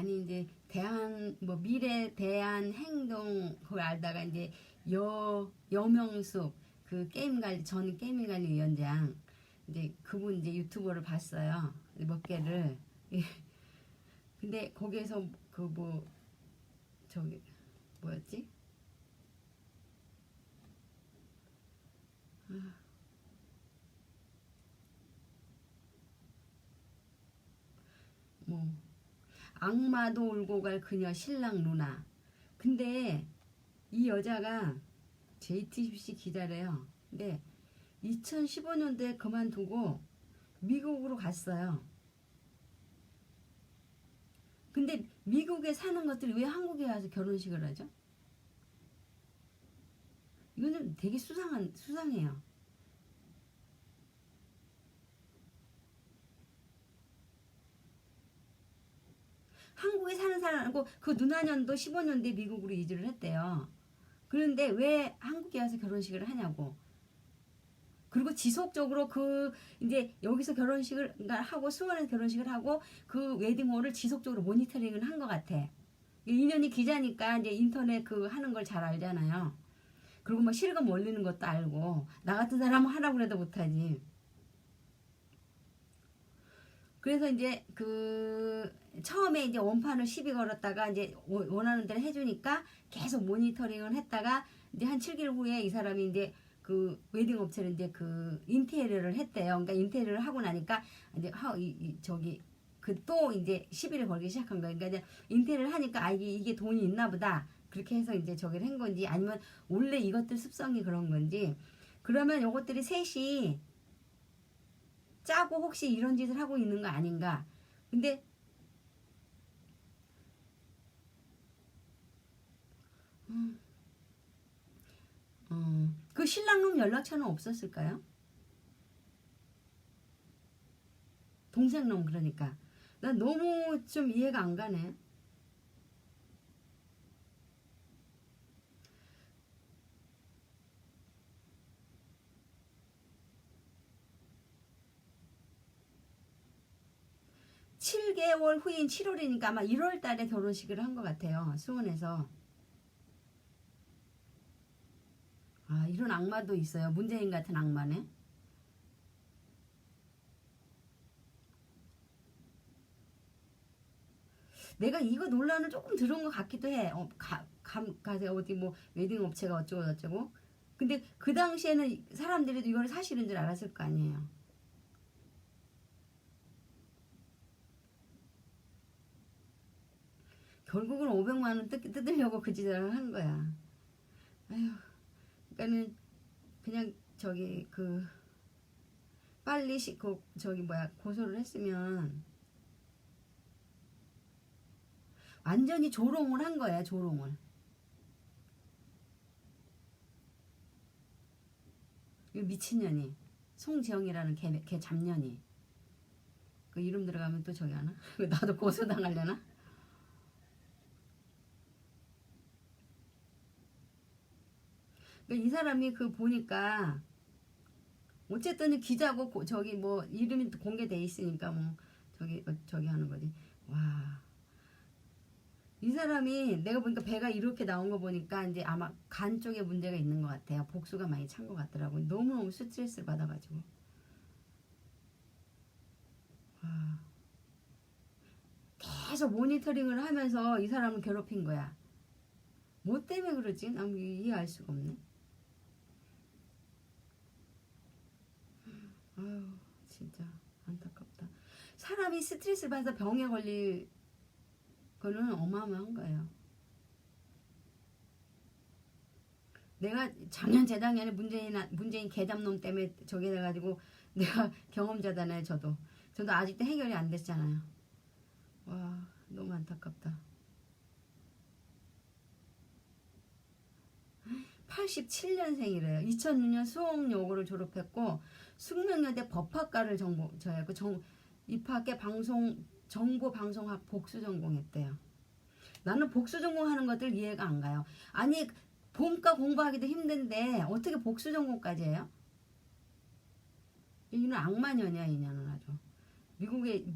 아니 이제 대한 뭐 미래 대한 행동 그걸 알다가 이제 여 여명숙 그 게임 관리 전 게임 관리 위원장 이제 그분 이제 유튜버를 봤어요. 몇 개를. 예. 근데 거기에서 그 뭐 저기 뭐였지? 뭐 악마도 울고 갈 그녀 신랑 누나. 근데 이 여자가 JTBC 기자래요. 근데 2015년도에 그만두고 미국으로 갔어요. 근데 미국에 사는 것들이 왜 한국에 와서 결혼식을 하죠? 이거는 되게 수상한 수상해요. 한국에 사는 사람하고 그 누나년도 15년대 미국으로 이주를 했대요. 그런데 왜 한국에 와서 결혼식을 하냐고. 그리고 지속적으로 그 이제 여기서 결혼식을 그러니까 하고 수원에서 결혼식을 하고 그 웨딩홀을 지속적으로 모니터링을 한 것 같아. 인연이 기자니까 이제 인터넷 그 하는 걸 잘 알잖아요. 그리고 뭐 실감 올리는 것도 알고 나 같은 사람은 하라고 그래도 못하지. 그래서 이제 그 처음에 이제 원판을 시비 걸었다가 이제 원- 원하는 대로 해주니까 계속 모니터링을 했다가 이제 한 7개월 후에 이 사람이 이제 그 웨딩 업체를 이제 그 인테리어를 했대요. 그러니까 인테리어를 하고 나니까 이제 하, 이, 이 저기 그 또 이제 시비를 걸기 시작한 거예요. 그러니까 이제 인테리어를 하니까 아 이게, 이게 돈이 있나 보다. 그렇게 해서 이제 저기를 한 건지 아니면 원래 이것들 습성이 그런 건지 그러면 요것들이 셋이 짜고 혹시 이런 짓을 하고 있는 거 아닌가. 근데 음, 어, 그 신랑놈 연락처는 없었을까요? 동생놈 그러니까 난 너무 좀 이해가 안 가네. 칠개월 후인 7월이니까 아마 1월 달에 결혼식을 한 것 같아요. 수원에서. 아, 이런 악마도 있어요. 문재인 같은 악마네. 내가 이거 논란을 조금 들은 것 같기도 해. 어, 가, 감, 가서 어디 뭐 웨딩 업체가 어쩌고 저쩌고. 근데 그 당시에는 사람들이 이걸 사실인 줄 알았을 거 아니에요. 결국은 500만 원 뜯, 뜯으려고 그 짓을 한 거야. 아휴, 그러니까는 그냥 저기 그 빨리 시, 그 저기 뭐야 고소를 했으면 완전히 조롱을 한 거야 조롱을. 이 미친년이 송지영이라는 걔, 걔 잡년이 그 이름 들어가면 또 저기 하나? 나도 고소당하려나? 그러니까 이 사람이 그 보니까 어쨌든 기자고 고- 저기 뭐 이름이 공개돼 있으니까 뭐 저기 어, 저기 하는 거지. 와. 이 사람이 내가 보니까 배가 이렇게 나온 거 보니까 이제 아마 간 쪽에 문제가 있는 것 같아요. 복수가 많이 찬 것 같더라고. 너무너무 스트레스를 받아가지고. 와. 계속 모니터링을 하면서 이 사람을 괴롭힌 거야. 뭐 때문에 그러지? 난 이해할 수가 없네. 아유, 진짜 안타깝다. 사람이 스트레스를 받아서 병에 걸릴 거는 어마어마한 거예요. 내가 작년 재작년에 문재인 문재인 개잡놈 때문에 저기 돼가지고 내가 경험자잖아요. 저도 저도 아직도 해결이 안 됐잖아요. 와 너무 안타깝다. 87년생이래요. 2006년 수원여고를 졸업했고 숙명여대 법학과를 전공 저였고 정 입학해 방송 정보 방송학 복수 전공했대요. 나는 복수 전공하는 것들 이해가 안 가요. 아니 본과 공부하기도 힘든데 어떻게 복수 전공까지 해요? 이는 악마년이야 이년은 아주 미국의 미